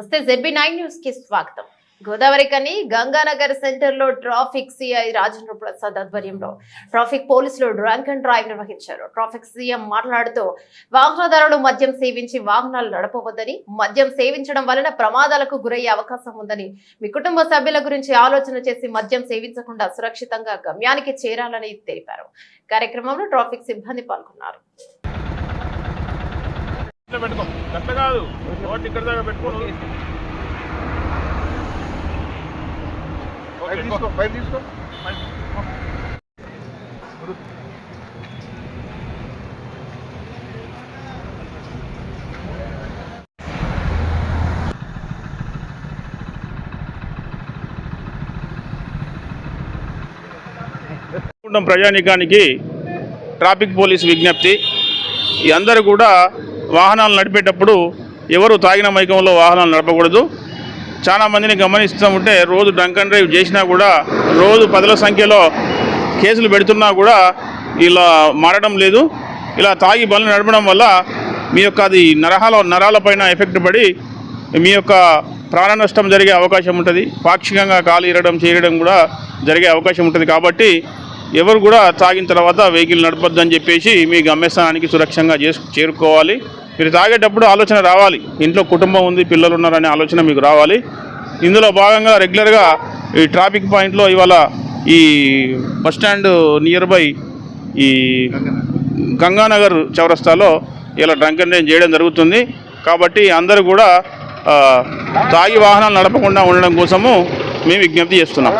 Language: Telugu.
నమస్తే జెడ్బీ నైన్ న్యూస్కి స్వాగతం. గోదావరి కని గంగానగర్ సెంటర్లో ట్రాఫిక్ సిఐ రాజేంద్ర ప్రసాద్ ఆధ్వర్యంలో ట్రాఫిక్ పోలీసులు డ్రంక్ అండ్ డ్రైవ్ నిర్వహించారు. ట్రాఫిక్ సీఎం మాట్లాడుతూ వాహనదారులు మద్యం సేవించి వాహనాలు నడపవద్దని మద్యం సేవించడం వలన ప్రమాదాలకు గురయ్యే అవకాశం ఉందని మీ కుటుంబ సభ్యుల గురించి ఆలోచన చేసి మద్యం సేవించకుండా సురక్షితంగా గమ్యానికి చేరాలని తెలిపారు. కార్యక్రమంలో ట్రాఫిక్ సిబ్బంది పాల్గొన్నారు. పెట్టుకో. గట్ల కాదు. నోట్ ఇక్కడ దాకా తీసుకో పైప్ తీసుకో. ప్రజానీకానికి ట్రాఫిక్ పోలీస్ విజ్ఞప్తి. ఈ అందరూ కూడా వాహనాలు నడిపేటప్పుడు ఎవరు తాగిన మైకంలో వాహనాలు నడపకూడదు. చాలా మందిని గమనిస్తూ ఉంటే రోజు డ్రంక్ అండ్ డ్రైవ్ చేసినా కూడా రోజు పదుల సంఖ్యలో కేసులు పెడుతున్నా కూడా ఇలా మారడం లేదు. ఇలా తాగి బలు నడపడం వల్ల మీ యొక్క అది నరహాల నరాలపైన ఎఫెక్ట్ పడి మీ యొక్క ప్రాణ నష్టం జరిగే అవకాశం ఉంటుంది. పాక్షికంగా కాలు ఇరడం చేయడం కూడా జరిగే అవకాశం ఉంటుంది. కాబట్టి ఎవరు కూడా తాగిన తర్వాత వెహికల్ నడపొద్దని చెప్పేసి మీ గమ్యస్థానానికి సురక్షంగా చేసు చేరుకోవాలి. మీరు తాగేటప్పుడు ఆలోచన రావాలి. ఇంట్లో కుటుంబం ఉంది పిల్లలు ఉన్నారనే ఆలోచన మీకు రావాలి. ఇందులో భాగంగా రెగ్యులర్గా ఈ ట్రాఫిక్ పాయింట్లో ఇవాళ ఈ బస్ స్టాండ్ నియర్ బై ఈ గంగానగర్ చౌరస్తాలో ఇలా డ్రంక్ అండ్ డ్రైవ్ చేయడం జరుగుతుంది. కాబట్టి అందరూ కూడా తాగి వాహనాలు నడపకుండా ఉండడం కోసము మేము విజ్ఞప్తి చేస్తున్నాం.